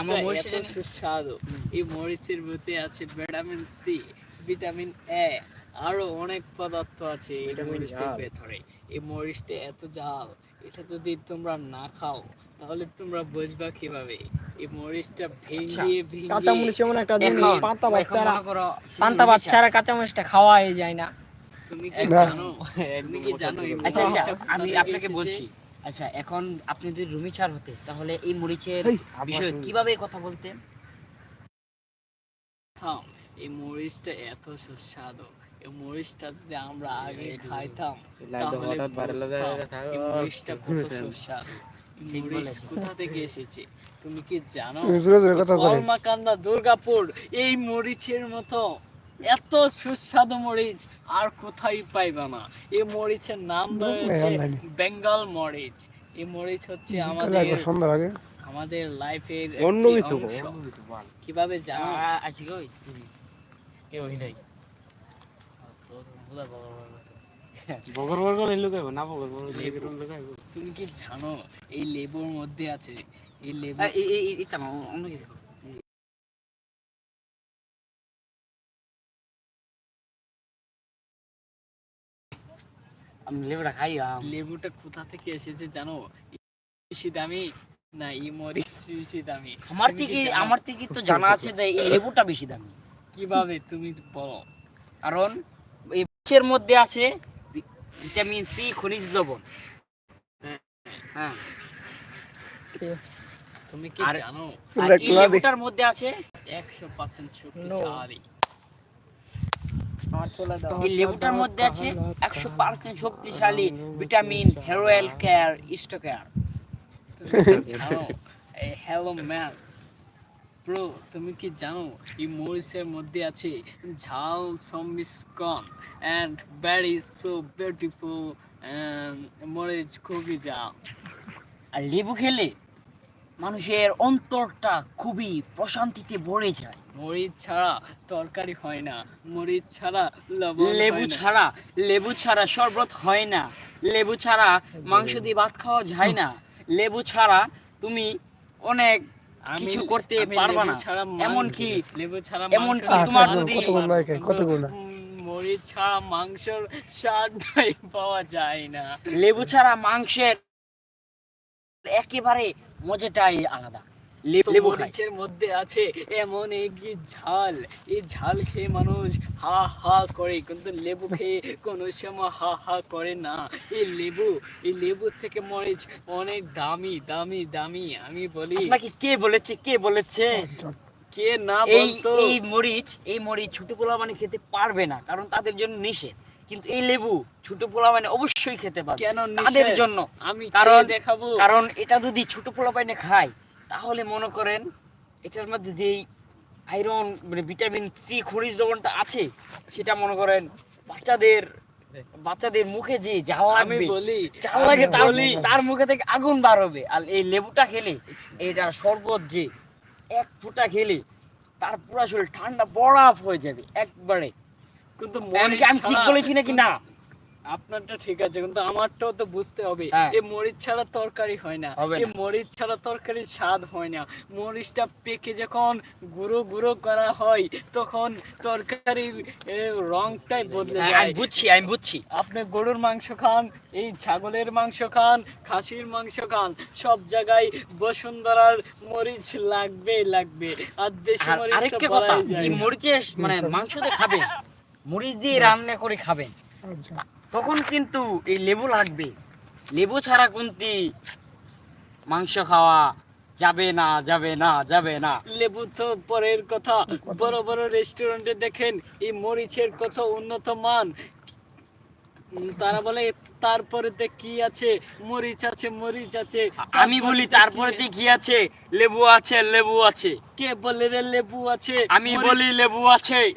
আমার জানি- সুস্বাদু। এই মরিচের মধ্যে আছে ভিটামিন সি ভিটামিন এ আরও অনেক পদার্থ আছে এই মরিচের ভেতরে। এই মরিচটা এত জাল এটা যদি তোমরা না খাও তাহলে তোমরা বুঝবা কীভাবে? এই মরিচটা ভেঙে ভেঙে কাঁচা মরিচ এমন একটা জিনিস। পান্তা বাচ্চারা পান্তা বাচ্চারা কাঁচা মরিচটা খাওয়াই যায় না। তুমি কি জানো? তুমি কি জানো এই আচ্ছা আচ্ছা মরিচটা আমি আপনাকে বলছি আচ্ছা এখন আপনি যদি রুমি চার হতে তাহলে এই মরিচের বিষয়ে কীভাবে কথা বলতেন? এই মরিচটা এত সুস্বাদু। এই মরিচটা যদি আমরা আগে খাইতাম তাহলে এই মরিচটা কত সুস্বাদু। কোথা থেকে এসেছে? তুমি কি জানো? কলমাকান্দা দুর্গাপুর এই মরিচের মতো। এত সুস্বাদু মরিচ আর কোথায় পাইবা না? এই মরিচের নাম রয়েছে। বেঙ্গল মরিচ। এই মরিচ হচ্ছে আমাদের আমাদের লাইফের অন্য কিছু কীভাবে জানো? আছি গো কেউ নাই। বগর বগর এই লুকাইবো না বগর বগর লেবু। তুমি কি জানো এই লেবুর মধ্যে আছে এই লেবু এটা অন্য কিছু আমি লেবুটা খাই লেবুটা কোথা থেকে এসেছে জানো? বেশি দামি না এই মরিচ বেশি দামি আমার থেকে আমার থেকে তো জানা আছে যে এই লেবুটা বেশি দামি। কীভাবে? তুমি বলো। কারণ এই মাছের মধ্যে আছে ভিটামিন সি খনিজ লবণ। হ্যাঁ। তুমি কি জানো? আর এই লেবুটার মধ্যে আছে একশো পার্সেন্ট শক্তিশালী। এই লেবুটার মধ্যে আছে একশো পার্সেন্ট শক্তিশালী vitamin হেরোয়েল care স্টোকেয়ার hello ma'am. Bro তুমি কি জানো এই মরিচের মধ্যে আছে ঝাল সংমিশ্রণ অ্যান্ড ভেরি সো বিউটিফুল মরিচ খুবই ঝাল আর লেবু খেলে মানুষের অন্তরটা খুবই প্রশান্তিতে ভরে যায়। মরিচ ছাড়া তরকারি হয় না। মরিচ ছাড়া লবণ লেবু ছাড়া লেবু ছাড়া শরবত হয় না। লেবু ছাড়া মাংস দিয়ে ভাত খাওয়া যায় না। লেবু ছাড়া তুমি অনেক কিছু করতে পারবা না। ছাড়া মাংস- এমনকি লেবু ছাড়া এমনকি মাংস তোমার যদি- মরিচ ছাড়া মাংসর স্বাদটাই পাওয়া যায় না। লেবু ছাড়া মাংসের একেবারে মজাটাই আলাদা। লেবু মরিচের মধ্যে আছে এমন ঝাল এই ঝাল খেয়ে মানুষ হা হা করে কিন্তু লেবু খেয়ে কোনো সময় হা হা করে না। এই লেবু এই লেবু থেকে মরিচ অনেক দামি দামি দামি আমি বলি। আপনাকে কে বলেছে কে বলেছে? কে না এই বলতো? এই মরিচ এই মরিচ ছোট পোলা মানে খেতে পারবে না কারণ তাদের জন্য নিষেধ। কিন্তু এই লেবু ছোট পোলা মানে অবশ্যই খেতে পারবে। কেন তাদের জন্য। আমি কারণ দেখাবো? কারণ এটা যদি ছোট পোলা পাইনে খায় তাহলে মনে করেন এটার মধ্যে যেই আয়রন মানে ভিটামিন সি খনিজ লবণটা আছে সেটা মনে করেন বাচ্চাদের বাচ্চাদের মুখে যে ঝাল লাগবে বলি ঝাল লাগে আমি তার মুখে থেকে আগুন বার হবে আর এই লেবুটা খেলে এটা শরবত যে এক ফোঁটা খেলে তার পুরো শরীর ঠান্ডা বরফ হয়ে যাবে একবারে। কিন্তু আমি ঠিক বলেছি নাকি না? আপনারটা ঠিক আছে কিন্তু আমারটাও তো বুঝতে হবে। হ্যাঁ। এই মরিচ ছাড়া তরকারি হয় না। এই মরিচ ছাড়া তরকারির স্বাদ হয় না। মরিচটা পেকে যখন গুঁড়ো গুঁড়ো করা হয় তখন তরকারির রংটাই বদলে হ্যাঁ, যায়। আমি বুঝছি আমি বুঝছি। আপনি গরুর মাংস খান এই ছাগলের মাংস খান খাসির মাংস খান সব জায়গায় বসুন্ধরার মরিচ লাগবে লাগবে। আর দেশি মরিচ তো আরেকটা কথা বলাই যায়। মরিচে মানে মাংস দিয়ে খাবেন মরিচ দিয়ে রান্না করে খাবেন। তখন কিন্তু এই লেবু লাগবে। লেবু ছাড়া কিন্তু মাংস খাওয়া যাবে না যাবে না যাবে না। লেবু তো পরের কথা। বড় বড় রেস্টুরেন্টে দেখেন এই মরিচের কত উন্নত মান। তারা বলে তারপরে কি আছে? মরিচ আছে মরিচ আছে। আমি বলি তারপরে কি- কি আছে? লেবু আছে লেবু আছে। কে বলে রে লেবু আছে? আমি বলি লেবু আছে।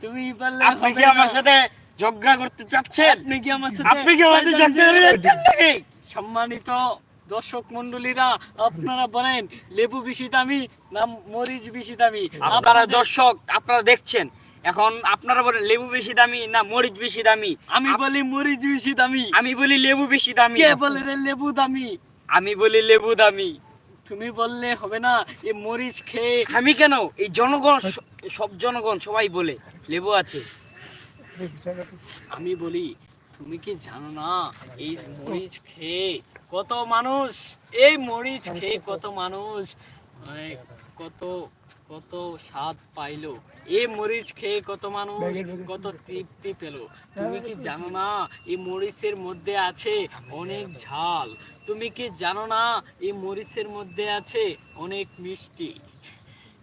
তুমি বললে আপনি কি আমার সাথে ঝগড়া করতে চাচ্ছেন? আপনি কি আমার সাথে আপনি কি আমার সাথে ঝগড়া করতে চাচ্ছেন নাকি? সম্মানিত দর্শক মন্ডলীরা আপনারা বলেন লেবু বেশি দামি না মরিচ বেশি দামি আপনারা দর্শক আপনারা দেখছেন। এখন আপনারা বলেন লেবু বেশি দামি না মরিচ বেশি দামি আমি বলি মরিচ বেশি দামি আমি বলি লেবু বেশি দামি কে বলে রে লেবু দামি? আমি বলি লেবু দামি। তুমি বললে হবে না এই মরিচ খেয়ে আমি কেন? এই জনগণ সব জনগণ সবাই বলে লেবু আছে। আমি বলি, তুমি কি জানো না, এই মরিচ খেয়ে কত মানুষ, এই মরিচ খেয়ে কত মানুষ মানে কত কত স্বাদ পাইলো। এই মরিচ খেয়ে কত মানুষ কত তৃপ্তি পেল। তুমি কি জানো না, এই মরিচের মধ্যে আছে অনেক ঝাল। তুমি কি জানো না, এই মরিচের মধ্যে আছে অনেক মিষ্টি।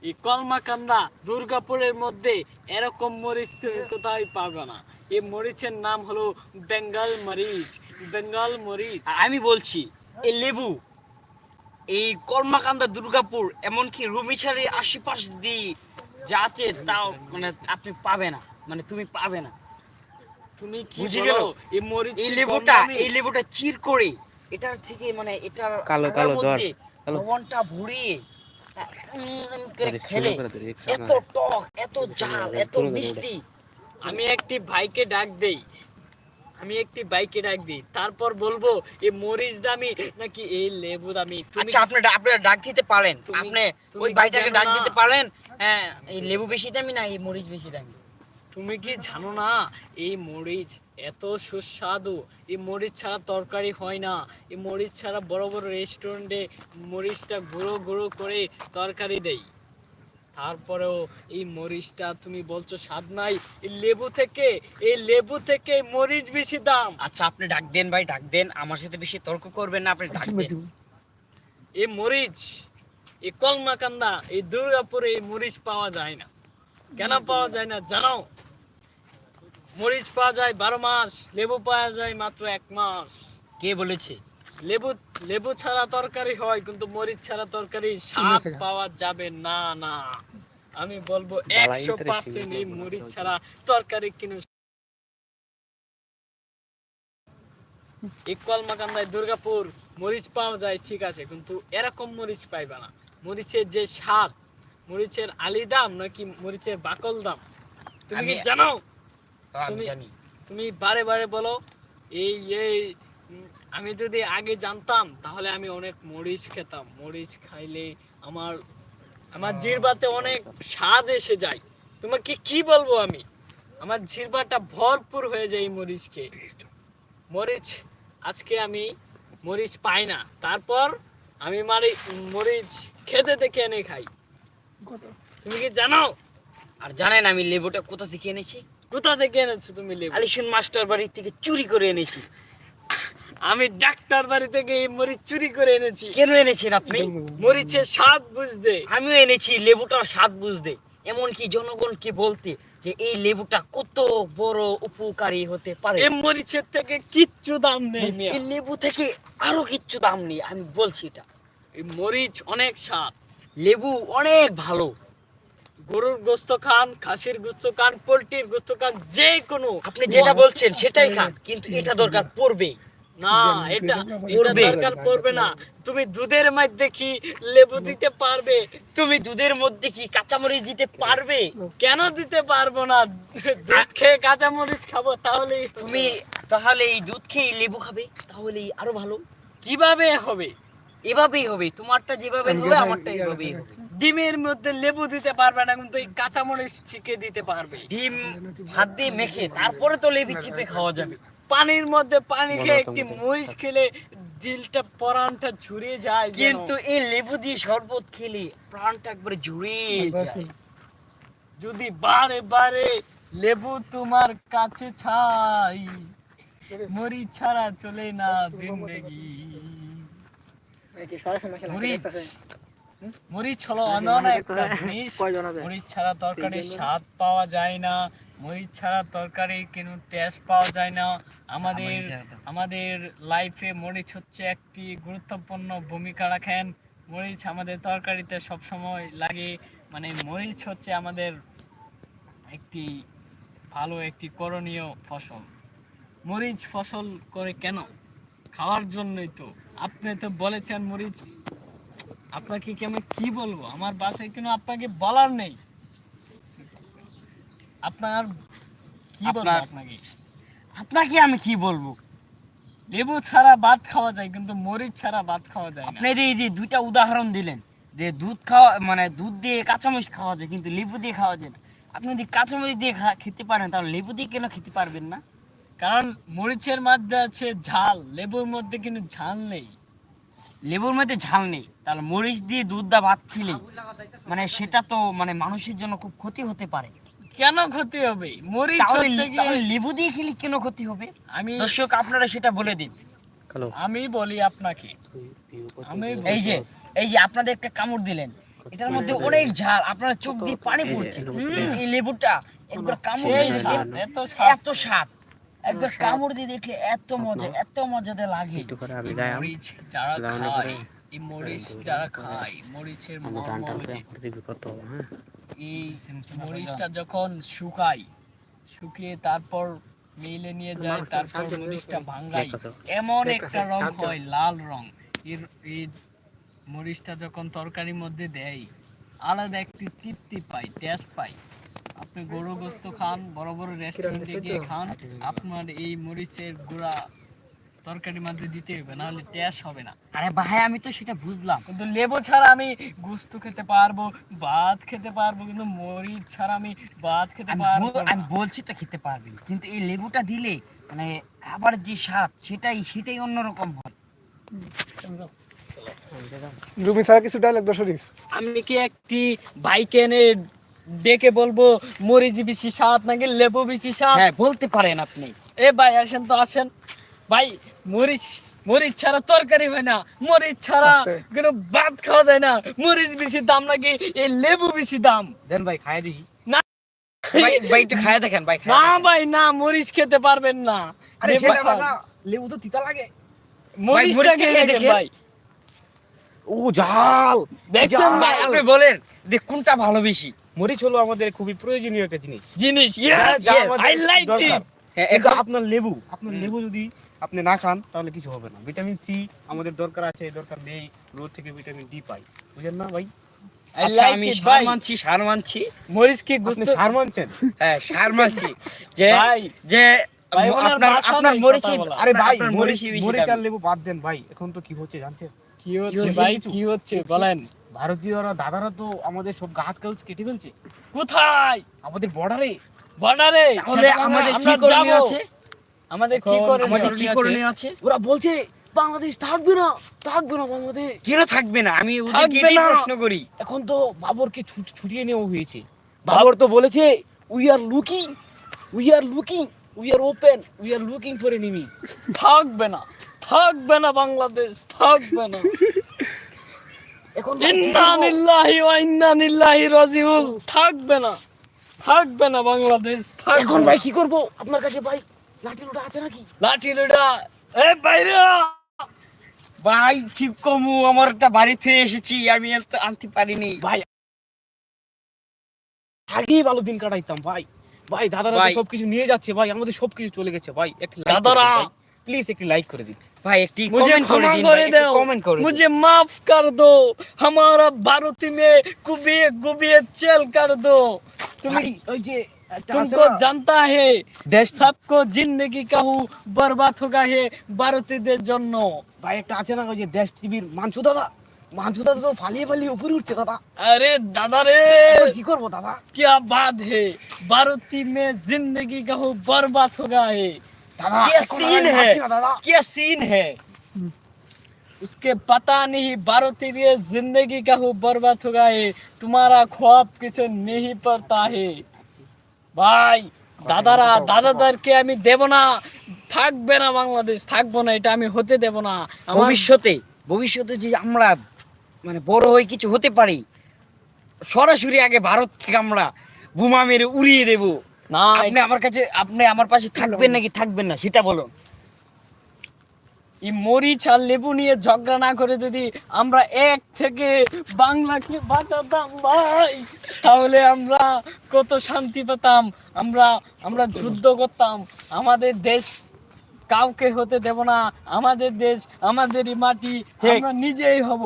এই কলমাকান্দা দুর্গাপুরের মধ্যে এরকম মরিচ তুমি কোথায় পাবে না? এই মরিচের নাম হলো বেঙ্গল মরিচ বেঙ্গল মরিচ। আমি বলছি এই লেবু এই কলমাকান্দা দুর্গাপুর এমনকি রুমিছারির আশেপাশ দিয়ে যা আছে তাও মানে আপনি পাবে না মানে তুমি পাবে না। তুমি কি বুঝে বলো? গেল? এই মরিচ এই লেবুটা এই লেবুটা চির করে এটার থেকে মানে এটার কালো, কালো, মধ্যে কালো। লবণটা খেলে। এত টক এত জাল এত মিষ্টি। আমি একটি ভাইকে ডাক দেই। আমি একটি বাইকে ডাক দিই। তারপর বলব এই মরিচ দামি নাকি এই লেবু দামি? তুমি আচ্ছা আপনি আপনি ডাক দিতে পারেন। আপনি ওই বাইটাকে ভাইটাকে ডাক দিতে পারেন। হ্যাঁ এই লেবু বেশি দামি না এই মরিচ বেশি দামি? তুমি কি জানো না এই মরিচ এত সুস্বাদু। এই মরিচ ছাড়া তরকারি হয় না। এই মরিচ ছাড়া বড় বড় রেস্টুরেন্টে মরিচটা গুঁড়ো গুঁড়ো করে তরকারি দেই। তারপরেও এই মরিচটা তুমি বলছো স্বাদ নাই এই লেবু থেকে এই লেবু থেকে মরিচ বেশি দাম। আচ্ছা আপনি ডাক দেন ভাই ডাক দেন। আমার সাথে বেশি তর্ক করবেন না আপনি ডাক দেন। এই মরিচ এই কলমাকান্দা এই দুর্গাপুরে এই মরিচ পাওয়া যায় না। কেন পাওয়া যায় না জানো? মরিচ পাওয়া যায় বারো মাস লেবু পাওয়া যায় মাত্র এক মাস। কে বলেছে? লেবু লেবু ছাড়া তরকারি হয় কিন্তু মরিচ ছাড়া তরকারি স্বাদ পাওয়া যাবে না না। আমি বলব একশো পার্সেন্ট এই মরিচ ছাড়া তরকারি কিনে এই কলমাকান্দায় দুর্গাপুর মরিচ পাওয়া যায় ঠিক আছে কিন্তু এরকম মরিচ পাইবা না। মরিচের যে স্বাদ মরিচের আলি দাম নাকি মরিচের বাকল দাম? তুমি কি জানো? তুমি- জানি। তুমি বারে বারে বলো এই এই আমি যদি আগে জানতাম তাহলে আমি অনেক মরিচ খেতাম। মরিচ খাইলে আমার আমার জিরবাতে অনেক স্বাদ এসে যায়। তোমাকে কি বলব আমি? আমার জিরবাটা ভরপুর হয়ে যায় মরিচকে। মরিচ আজকে আমি মরিচ পাই না। তারপর আমি মারি মরিচ খেতে দেখে এনে খাই। তুমি কি জানো? আর জানেন আমি লেবুটা কোথা থেকে এনেছি? কোথা থেকে এনেছো তুমি লেবু? আলিশুন মাস্টার বাড়ি থেকে চুরি করে এনেছি। আমি ডাক্তার বাড়ি থেকে এই মরিচ চুরি করে এনেছি। কেন এনেছেন আপনি? মরিচের স্বাদ বুঝতে। আমিও এনেছি লেবুটার স্বাদ বুঝতে। এমনকি জনগণকে বলতে যে এই লেবুটা কত বড় উপকারী হতে পারে। এই মরিচের থেকে কিচ্ছু দাম নেই এই লেবু থেকে আরও কিচ্ছু দাম নেই আমি বলছি এটা। এই মরিচ অনেক স্বাদ। লেবু অনেক ভালো। গরুর গোস্ত খান খাসির গোস্ত খান পোলট্রির গোস্ত খান যে কোনো আপনি যেটা বলছেন সেটাই খান কিন্তু এটা দরকার পড়বে না এটা। দরকার পড়বে না। তুমি দুধের মধ্যে কি লেবু দিতে পারবে? তুমি দুধের মধ্যে কি কাঁচামরিচ দিতে পারবে? কেন দিতে পারব না? দুধ খেয়ে কাঁচামরিচ খাব তাহলে তুমি তাহলে এই দুধ খেয়ে লেবু খাবে তাহলে আরও ভালো। কীভাবে হবে? এভাবেই হবে তোমারটা যেভাবে হবে আমারটা এভাবেই হবে। ডিমের মধ্যে লেবু দিতে পারবে না কিন্তু এই কাঁচা মরিচ ঠিকই দিতে পারবে। ডিম হাত দিয়ে মেখে তারপরে তো লেবু চিপে খাওয়া যাবে। পানির মধ্যে পানি খেয়ে একটি মরিচ খেলে দিলটা পরানটা ঝুরিয়ে যায় কিন্তু এই লেবু দিয়ে শরবত খেলে প্রাণটা একবারে যায়। যদি বারে বারে লেবু তোমার কাছে ছাই মরিচ ছাড়া চলে না জিন্দগি। মরিচ মরিচ হলো এমন একটা জিনিস মরিচ ছাড়া তরকারির স্বাদ পাওয়া যায় না। মরিচ ছাড়া তরকারির কোনো টেস্ট পাওয়া যায় না। আমাদের আমাদের লাইফে মরিচ হচ্ছে একটি গুরুত্বপূর্ণ ভূমিকা রাখেন। মরিচ আমাদের তরকারিতে সবসময় লাগে। মানে মরিচ হচ্ছে আমাদের একটি ভালো একটি করণীয় ফসল। মরিচ ফসল করে কেন? খাওয়ার জন্যই তো। আপনি তো বলেছেন মরিচ আপনাকে কি আমি কি বলব? আমার বাসায় কিন্তু আপনাকে বলার নেই। আপনার কি বলব আপনাকে? আপনাকে আমি কি বলব? লেবু ছাড়া ভাত খাওয়া যায় কিন্তু মরিচ ছাড়া ভাত খাওয়া যায় আপনি যে এই যে দুইটা উদাহরণ দিলেন যে দুধ খাওয়া মানে দুধ দিয়ে কাঁচামরিচ খাওয়া যায় কিন্তু লেবু দিয়ে খাওয়া যায় না। আপনি যদি কাঁচামরিচ দিয়ে খেতে পারেন তাহলে লেবু দিয়ে কেন খেতে পারবেন না? কারণ মরিচের মধ্যে আছে ঝাল লেবুর মধ্যে কিন্তু ঝাল নেই। লেবুর মধ্যে ঝাল নেই তাহলে মরিচ দিয়ে দুধ দা ভাত খেলে মানে সেটা তো মানে মানুষের জন্য খুব ক্ষতি হতে পারে। কেন ক্ষতি হবে? মরিচ হচ্ছে কি? লেবু দিয়ে খেলে কেন ক্ষতি হবে? আমি দর্শক আপনারা সেটা বলে দিন। আমি বলি আপনাকে। আমি এই যে এই যে আপনাদের একটা কামড় দিলেন এটার মধ্যে অনেক ঝাল আপনার চোখ দিয়ে পানি পড়ছে। এই লেবুটা একবার কামড় এত স্বাদ। এত একবার কামড় দিয়ে দেখলে এত মজা এত মজাতে লাগে। এই মরিচ যারা খায় এই মরিচ যারা খায় মরিচের মর্ম ওই যে এই মরিচটা যখন শুকায় শুকিয়ে তারপর মিলে নিয়ে যায় তারপর মরিচটা ভাঙাই এমন একটা রং হয় লাল রং। এর এই মরিচটা যখন তরকারির মধ্যে দেয় আলাদা একটি তৃপ্তি পাই টেস্ট পাই আপনি গরু গোস্ত খান বড় বড় রেস্টুরেন্টে গিয়ে খান আপনার এই মরিচের গুঁড়া তরকারির মধ্যে দিতে হবে নাহলে টেস্ট হবে না। আরে ভাই আমি তো সেটা বুঝলাম। কিন্তু লেবু ছাড়া আমি গোস্ত খেতে পারব ভাত খেতে পারব কিন্তু মরিচ ছাড়া আমি ভাত খেতে পারব আমি বলছি তো খেতে পারবেন কিন্তু এই লেবুটা দিলে মানে খাবার যে স্বাদ সেটাই সেটাই অন্যরকম হয়। রুমি ছাড়া কিছু ডায়লগ দর্শরী আমি কি একটি বাইক এনে ডেকে বলব মরিচ বেশি স্বাদ নাকি লেবু বেশি স্বাদ? হ্যাঁ বলতে পারেন আপনি। এ ভাই আসেন তো আসেন। ভাই মরিচ মরিচ ছাড়া তরকারি হয় না। মরিচ ছাড়া কোনো ভাত খাওয়া যায় না। মরিচ বেশি দাম নাকি এই লেবু বেশি দাম? দেন ভাই খাই দেখি ভাই ভাই একটু খায় দেখেন ভাই না ভাই না মরিচ খেতে পারবেন না। আরে লেবু সেটা না লেবু তো তিতা লাগে। মরিচটা খেয়ে দেখেন। ভাই ও ঝাল দেখছেন ভাই ভাই আপনি বলেন। যে কোনটা ভালো বেশি? মরিচ হলো আমাদের খুবই প্রয়োজনীয় একটা জিনিস। জিনিস it. হ্যাঁ, এখন আপনার লেবু আপনার লেবু যদি আপনি না খান তাহলে কিছু হবে না। ভিটামিন সি আমাদের দরকার আছে দরকার নেই। রোদ থেকে ভিটামিন ডি পাই। বুঝেন না ভাই? আচ্ছা আমি সার মানছি সার মানছি। মরিচ কি সার মানছেন? হ্যাঁ সার মানছি। যে যে আপনার আপনার মরিচি আরে ভাই আপনার মরিচ মরিচই বেশি মরিচ দামি। আর লেবু বাদ দেন ভাই। এখন তো কি হচ্ছে জানছেন? কি হচ্ছে ভাই? কি হচ্ছে? বলেন। ভারতীয়রা দাদারা তো আমাদের সব গাছ গাছ কেটে ফেলছে। কোথায়? আমাদের বর্ডারে বর্ডারে তাহলে আমাদের কি করণীয় আছে? আমাদের কি এখন করে আমাদের কি করণীয় আছে? ওরা বলছে বাংলাদেশ থাকবে না থাকবে না বাংলাদেশ। কেন থাকবে না? আমি ওদেরকে প্রশ্ন করি। এখন তো বাবরকে ছুট- ছুটিয়ে নেওয়া হয়েছে। বাবর তো বলেছে we are looking we are looking we are open we are looking for enemy থাকবে না। থাকবে না বাংলাদেশ থাকবে না। এখন থাকবে না। থাকবে না বাংলাদেশ এখন ভাই কি করব? আপনার কাছে ভাই লাঠি লোটা আছে নাকি? লাঠি লুটা। এ বাইরে ভাই ঠিক কমু? আমার একটা বাড়িতে এসেছি আমি আনতে পারিনি। ভাই আগেই ভালো দিন কাটাইতাম ভাই। ভাই দাদারা সবকিছু নিয়ে যাচ্ছে ভাই। আমাদের সবকিছু চলে গেছে ভাই। একটি দাদারা। প্লিজ একটি লাইক করে দিন। ভাই একটি मुझे কমেন্ট করে क्षमा দিন कर दो কমেন্ট করে দিন मुझे माफ कर दो हमारा भारत में कुबिए कुबिए चल कर दो तुम ভাই ওই যে একটা আছে तुमको না, जानता है দেশ सबको जिंदगी कहूँ बर्बाद होगा है ভারতীয়দের জন্য ভাই একটা আছে না ওই যে দেশ টিভির মানসু দাদা মানসু দাদা তো ফালিয়ে ফালিয়ে উপরে উঠছে দাদা अरे दादा रे এখন কি করবো দাদা क्या बात है भारती में जिंदगी कहूँ बर्बाद होगा है দাদা क्या এখন scene আমি है? পাচ্ছি না, দাদা क्या सीन है उसके पता नहीं भारतीय जिंदगी का हो बर्बाद होगा है तुम्हारा ख्वाब किसे नहीं पड़ता है ভাই দাদারা দাদাদেরকে আমি দেব না থাকবে না বাংলাদেশ থাকবো না এটা আমি হতে দেব না আমার ভবিষ্যতে ভবিষ্যতে যদি আমরা মানে বড় হয়ে কিছু হতে পারি সরাসরি আগে ভারতকে আমরা বোমা মেরে উড়িয়ে দেব না আপনি আমার কাছে আপনি আমার পাশে থাকবেন। নাকি? থাকবেন না সেটা বলুন। এই মরিচ আর লেবু নিয়ে ঝগড়া না করে যদি আমরা এক থেকে বাংলাকে বাঁচাতাম ভাই তাহলে আমরা কত শান্তি পেতাম আমরা আমরা যুদ্ধ করতাম। আমাদের দেশ কাউকে হতে দেব না আমাদের দেশ আমাদেরই মাটি আমরা নিজেই হব।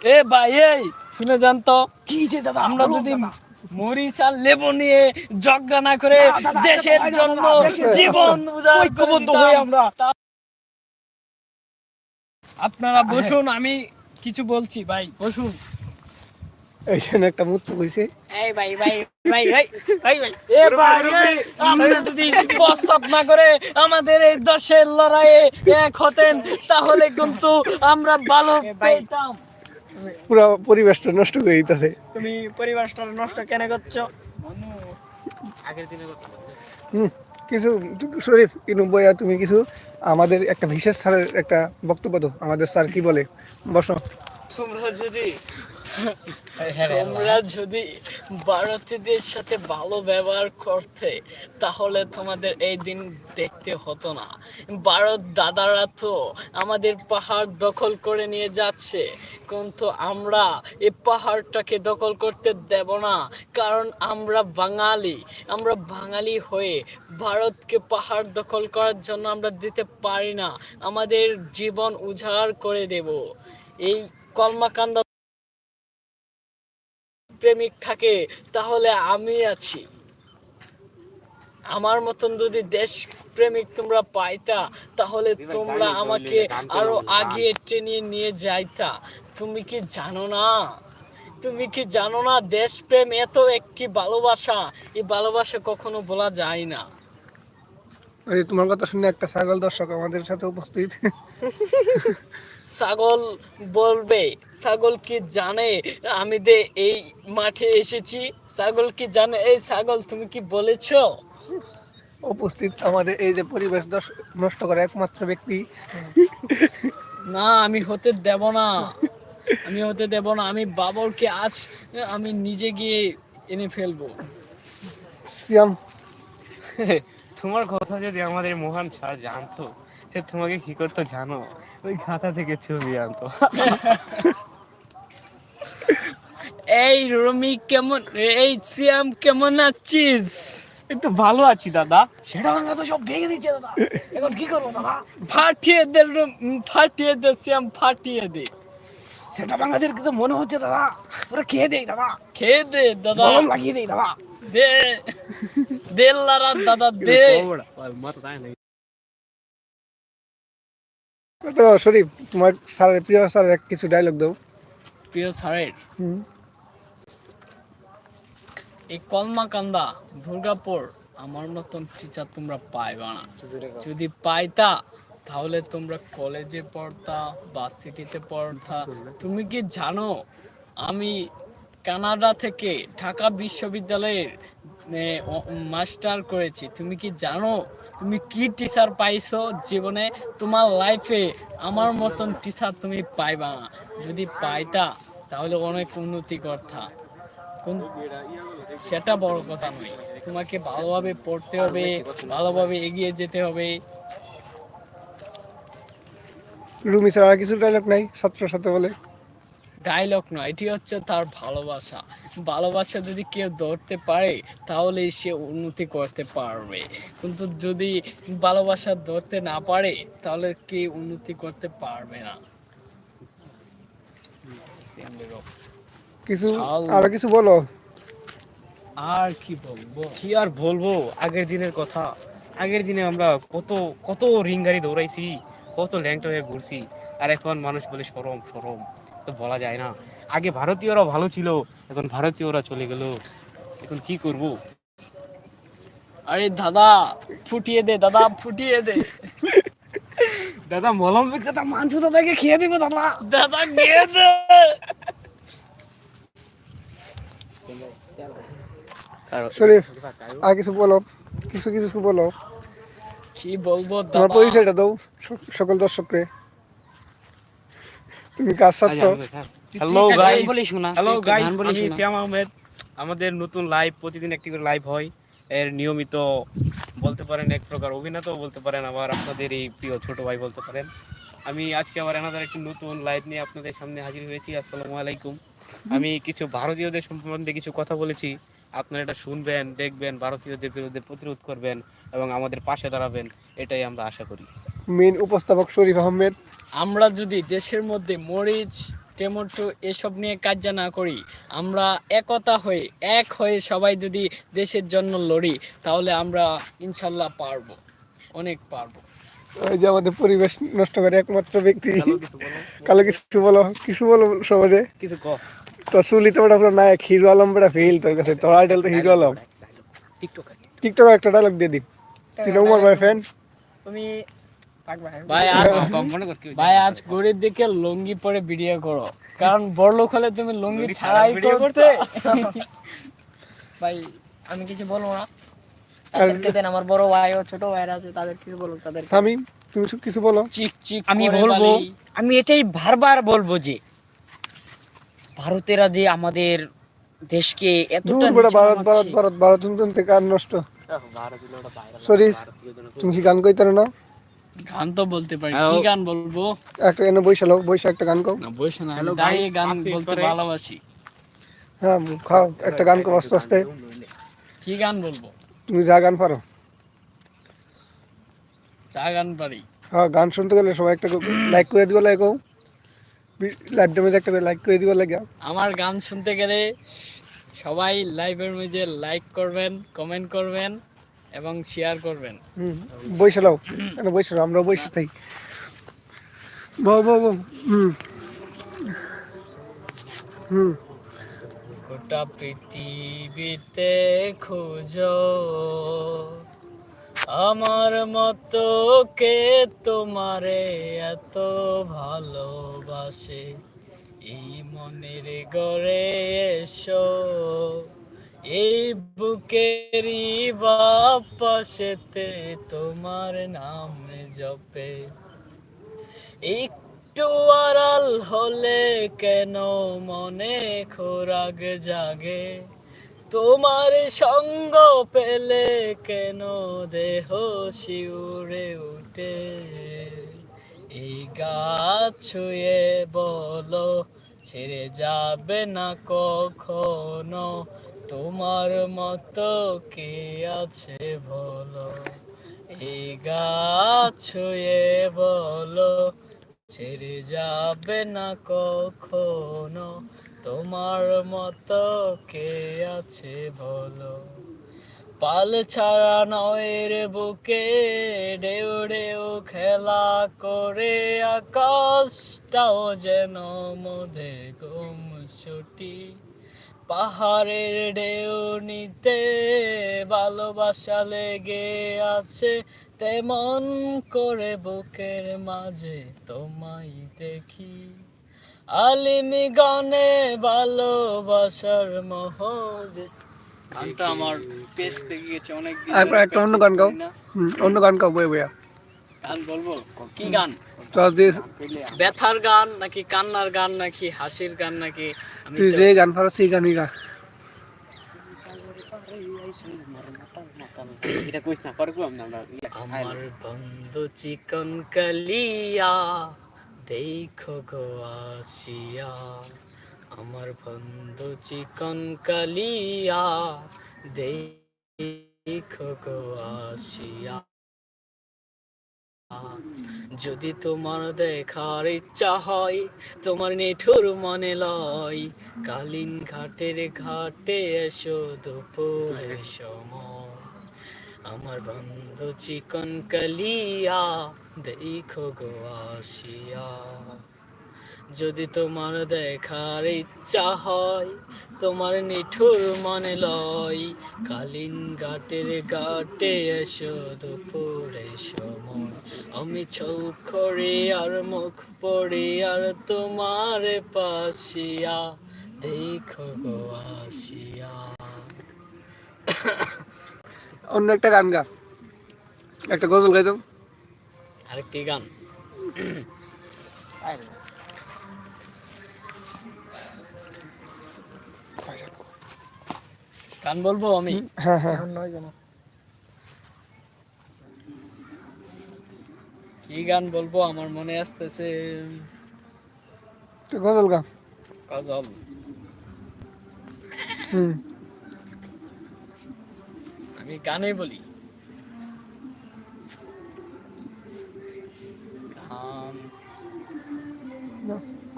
এ ভাই এই শুনে জানতো? কি যে দাদা আমরা যদি। মরিচ আর লেবু নিয়ে না করে দেশের জন্য জীবন ঐক্যবদ্ধ হয়ে আমরা। আপনারা বসুন আমি কিছু বলছি ভাই বসুন। এইখানে একটা মূর্তি কইছে এই ভাই ভাই ভাই ভাই ভাই ভাই। এ ভাই এই, যদি প্রস্তাব না করে আমাদের এই দেশের লড়াইয়ে এক হতেন তাহলে কিন্তু আমরা ভালো পেতাম। পুরো পরিবেশটা নষ্ট করে দিতেছে। তুমি পরিবেশটা নষ্ট কেন করছ? হুম কিছু শরীফ কিন্তু বইয়া তুমি কিছু আমাদের একটা বিশেষ স্যারের একটা বক্তব্য দাও। আমাদের স্যার কি বলে? বসো। তোমরা যদি তোমরা যদি ভারতীয়দের সাথে ভালো ব্যবহার করতে তাহলে তোমাদের এই দিন দেখতে হতো না। ভারত দাদারা তো আমাদের পাহাড় দখল করে নিয়ে যাচ্ছে কিন্তু আমরা এই পাহাড়টাকে দখল করতে দেব না কারণ আমরা বাঙালি। আমরা বাঙালি হয়ে ভারতকে পাহাড় দখল করার জন্য আমরা দিতে পারি না। আমাদের জীবন উজাড় করে দেব। এই কলমাকান্দা প্রেমিক থাকে তাহলে আমি আছি। আমার মতন যদি দেশ প্রেমিক তোমরা পাইতা তাহলে তোমরা আমাকে আরও আগে টেনে নিয়ে যাইতা। তুমি কি জানো না? তুমি কি জানো না দেশপ্রেম এত একটি ভালোবাসা? এই ভালোবাসা কখনো বলা যায় না। এই তোমার কথা শুনে একটা ছাগল দর্শক আমাদের সাথে উপস্থিত। ছাগল বলবে ছাগল কি জানে? আমি দে এই মাঠে এসেছি। ছাগল কি জানে? এই ছাগল তুমি কি বলেছ? উপস্থিত আমাদের এই যে পরিবেশ নষ্ট করা একমাত্র ব্যক্তি। না আমি হতে দেব না। আমি হতে দেব না। আমি বাবরকে আজ আমি নিজে গিয়ে এনে ফেলব। তোমার কথা যদি আমাদের মহান স্যার জানতো সে তোমাকে কি করতো জানো? ওই খাতা থেকে ছবি আনতো। এই রমি কেমন এই সিয়াম কেমন আছিস? তো ভালো আছি দাদা। সেটা ভাঙা তো সব ভেঙে দিচ্ছে দাদা। এখন কি করব দাদা? ফাটিয়ে দে ফাটিয়ে দে সিয়াম ফাটিয়ে দে। সেটা ভাঙাদের তো মনে হচ্ছে দাদা। ওরা খেয়ে দেই দাদা। খেয়ে দে দাদা। গরম লাগিয়ে দেই দাদা। দে দে লারা দাদা দে। তো শরীফ তোমার স্যারের প্রিয় স্যারের কিছু ডায়লগ দাও। প্রিয় স্যারের। এই কলমাকান্দা দুর্গাপুর আমার মতন টিচার তোমরা পাইবা না। যদি পাইতা তাহলে তোমরা কলেজে পড়তা বা সিটিতে পড়তা। তুমি কি জানো আমি কানাডা থেকে ঢাকা বিশ্ববিদ্যালয়ের মাস্টার করেছি। তুমি কি জানো তুমি কি টিচার পাইছো জীবনে তোমার লাইফে আমার মতন টিচার তুমি পাইবা না। যদি পাইতা, তাহলে অনেক উন্নতি করতা কোন সেটা বড় কথা নয়। তোমাকে ভালোভাবে পড়তে হবে, ভালোভাবে এগিয়ে যেতে হবে। রুমি স্যার, আর কিছু ডায়লগ নাই? ছাত্র সাথে বলে ডায়লগ নয় এটি হচ্ছে তার ভালোবাসা। ভালোবাসা যদি কেউ ধরতে পারে তাহলে সে উন্নতি করতে পারবে। কিন্তু যদি ভালোবাসা ধরতে না পারে তাহলে কে উন্নতি করতে পারবে না। কিছু আরও কিছু বলো। আর কি বলব? কি আর বলব? আগের দিনের কথা। আগের দিনে আমরা কত কত রিং গাড়ি দৌড়াইছি কত ল্যাংটা হয়ে ঘুরছি। আর এখন মানুষ বলে সরম সরম তো বলা যায় না। আগে ভারতীয়রা ভালো ছিল এখন ভারতীয়রা চলে গেল। এখন কি করব? আরে দাদা ফুটিয়ে দে দাদা ফুটিয়ে দে। দাদা মলম দাদা মাংস দাদাকে খেয়ে দেবো দাদা। দাদা দিয়ে দে। শরীফ আর কিছু বলো কিছু কিছু বলো। কি বলব তোমার দাদা? পরিচয়টা দাও সকল দর্শককে। তুমি কাজ ছাত্র? হ্যালো গাইস গান বলি শোনা হ্যালো গাইস আমি শ্যাম আহমেদ আমাদের নতুন লাইভ প্রতিদিন একটি করে লাইভ হয়। এর নিয়মিত বলতে পারেন এক প্রকার অভিনেতা বলতে পারেন আবার আপনাদের এই প্রিয় ছোট ভাই বলতে পারেন। আমি আজকে আবার এনাদের একটি নতুন লাইভ নিয়ে আপনাদের সামনে হাজির হয়েছি। আসসালামু আলাইকুম। আমি কিছু ভারতীয়দের সম্বন্ধে কিছু কথা বলেছি। আপনারা এটা শুনবেন দেখবেন ভারতীয়দের বিরুদ্ধে প্রতিরোধ করবেন এবং আমাদের পাশে দাঁড়াবেন এটাই আমরা আশা করি। মেন উপস্থাপক শরীফ আহমেদ। আমরা যদি দেশের মধ্যে মরিচ টমেটো এসব নিয়ে কাজ না করি আমরা একতা হয়ে এক হয়ে সবাই যদি দেশের জন্য লড়ি তাহলে আমরা ইনশাল্লাহ পারব অনেক পারব। ওই যে আমাদের পরিবেশ নষ্ট করে একমাত্র ব্যক্তি। কালো কিছু বলো। কিছু বলো কিছু সমাজে। কিছু ক। তো চুলি তো ওটা পুরো নায়ক হিরো আলম বেটা ফেল তোর কাছে তোর আইডল তো হিরো আলম। টিকটক টিকটক একটা ডায়লগ দিয়ে দিন তুই উমর ভাই ফ্যান তুমি ভাই আজ মনে? ভাই দিকে লুঙ্গি পরে ভিডিও করো কারণ বড়লোক হলে তুমি লুঙ্গি ছাড়াই করতে ভাই আমি কিছু বলব না আর- তাদেরকে দেন আমার বড় ভাই ও ছোট ভাইরা আছে তাদের কিছু বলো তাদের সামিম তুমি কিছু বলো চিক চিক আমি বলব আমি এটাই বারবার বলব যে ভারতেরা যে আমাদের দেশকে এতটা দূর ভারত ভারত ভারত ভারত শুনতে শুনতে নষ্ট সরি তুমি কি গান কইতে না গান তো বলতে পারি। কি গান বলব? একটা এনে বইসা লোক বইসা একটা গান কও। না না আমি দাঁড়িয়ে গান বলতে ভালোবাসি। হ্যাঁ খাও একটা গান কও আস্তে আস্তে। কি গান বলব? তুমি যা গান পারো। চা গান পারি। হ্যাঁ গান শুনতে গেলে সবাই একটা লাইক করে দিবা লাগে লাইভ ডেমেজ একটা লাইক করে দিবা লাগে। আমার গান শুনতে গেলে সবাই লাইভের মধ্যে লাইক করবেন কমেন্ট করবেন। এবং শেয়ার করবেন। বইসা লাও লাও, আমরা বইসা থাকি বউ বউ বউ হুম। হুম। গোটা পৃথিবীতে খুঁজো আমার মতো কে তোমারে এত ভালোবাসে? এই মনের গড়ে এসো। এই বুকেরই বাপাশেতে তোমার নাম জপে। একটু আড়াল হলে কেন মনে খোরাগ জাগে? তোমার সঙ্গ পেলে কেন দেহ শিউরে উঠে? এই গাছ ছুঁয়ে বলো, ছেড়ে যাবে না কখনো তোমার মতো কে আছে বলো? এই গাছ বলো, ছেড়ে যাবে না কখনো। তোমার মতো কে আছে বলো? পাল ছাড়া নয়ের বুকে ডেউ ডেউ খেলা করে আকাশটাও যেন মোদের ঘুম ছুটি পাহাড়ের ঢেউ নিতে ভালোবাসা লেগে আছে তেমন করে বুকের মাঝে তোমায় দেখি। আলিমি গানে ভালোবাসার মহজ। গানটা আমার পেস থেকে গেছে অনেক দিন একটা অন্য গান গাও। অন্য গান গাও বই বইয়া। গান বলব? কি গান? ব্যথার গান নাকি কান্নার গান নাকি হাসির গান নাকি? তুই যে গান পারো সেই গানই গা। আমার বন্ধু চিকন কালিয়া দেখো গো আসিয়া। আমার বন্ধু চিকন কালিয়া দেখো গো আসিয়া। যদি তোমার দেখার ইচ্ছা হয়, তোমার নেঠোর মনে লয়, কালিন ঘাটের ঘাটে এসো দুপুরের সময়। আমার বন্ধু চিকন কালিয়া, দেখো গো আসিয়া। যদি তোমার দেখার ইচ্ছা হয় তোমার নিঠুর মনে লয়। কালিন ঘাটের ঘাটে এসো দুপুরে সময় আমি চোখ করে আর মুখ পড়ে আর তোমার পাশিয়া। দেখো গো আসিয়া। অন্য একটা গান গা। একটা গজল গাই দাও আরেকটি গান। গান বলব আমি? হ্যাঁ হ্যাঁ। কি গান বলব? আমার মনে আসতেছে গজল গা গজল। হুম। আমি গানে বলি। গান।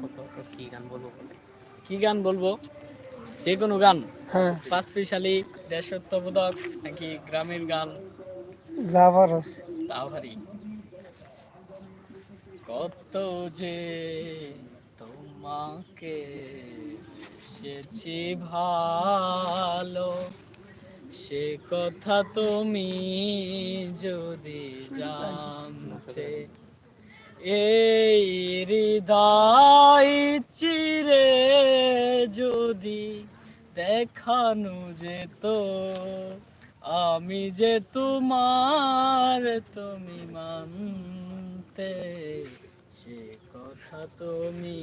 কত কি গান বলব কি গান বলব? যে কোনো গান। হ্যাঁ। পাঁচ পিশালি দেশত্ববোধক নাকি গ্রামের গান? তাও ভারী কত যে তোমাকে সেছি ভালো সে কথা তুমি যদি জানতে এই হৃদয় চিরে যদি দেখানো যেত আমি যে তোমার তুমি মানতে, সে কথা তুমি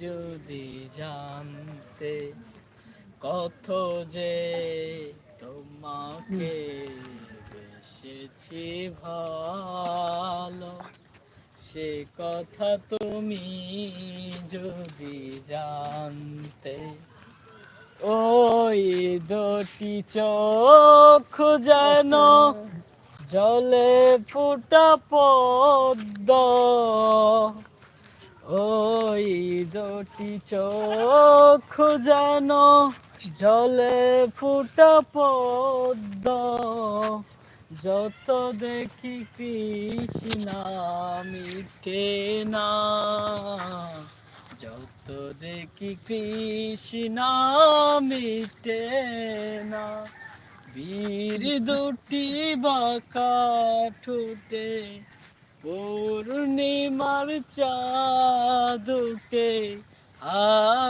যদি জানতে, কত যে তোমাকে বেসেছি ভালো, সে কথা তুমি যদি জানতে ওই দুটি চোখ যেন জলে ফুটা পদ্ম। ওই দুটি চোখ যেন জলে ফুটা পদ্ম। যত দেখি কৃষ্ণা মিটে না। যত দেখি কৃষ্ণা মিটে না। বীর দুটি বাঁকা ঠুটে, পূর্ণিমার চাঁদুকে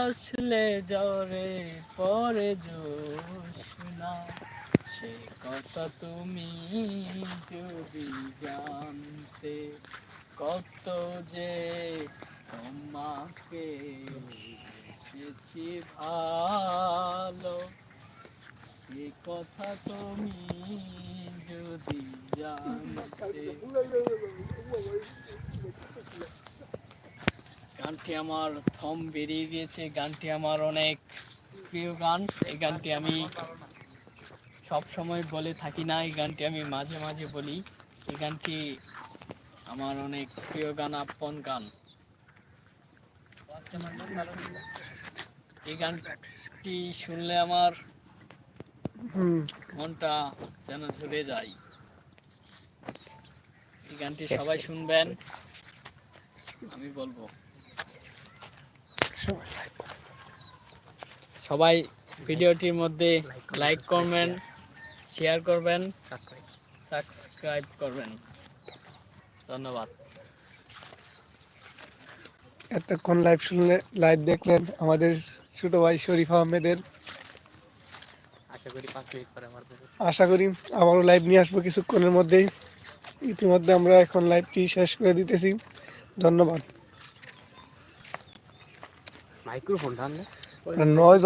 আসলে জরে পরে জোসনা সে কথা তুমি যদি জানতে, কত যে তোমাকে বেসেছি ভালো। সে কথা তুমি যদি জানতে গানটি আমার থম বেরিয়ে গিয়েছে, গানটি আমার অনেক প্রিয় গান। এই গানটি আমি সব সময় বলে থাকি না, এই গানটি আমি মাঝে মাঝে বলি। এই গানটি আমার অনেক প্রিয় গান, আপন গান। এই গানটি শুনলে আমার মনটা যেন ঝুলে যায়। এই গানটি সবাই শুনবেন আমি বলব। সবাই ভিডিওটির মধ্যে লাইক করবেন শেয়ার করবেন সাবস্ক্রাইব করবেন। ধন্যবাদ। এতক্ষণ লাইভ শুনলে লাইভ দেখলেন আমাদের ছোট ভাই শরীফ আহমেদের। আশা করি আবারও লাইভ নিয়ে আসব কিছুক্ষণের মধ্যেই। ইতিমধ্যে আমরা এখন লাইভটি শেষ করে দিতেছি। ধন্যবাদ। মাইক্রোফোন নয়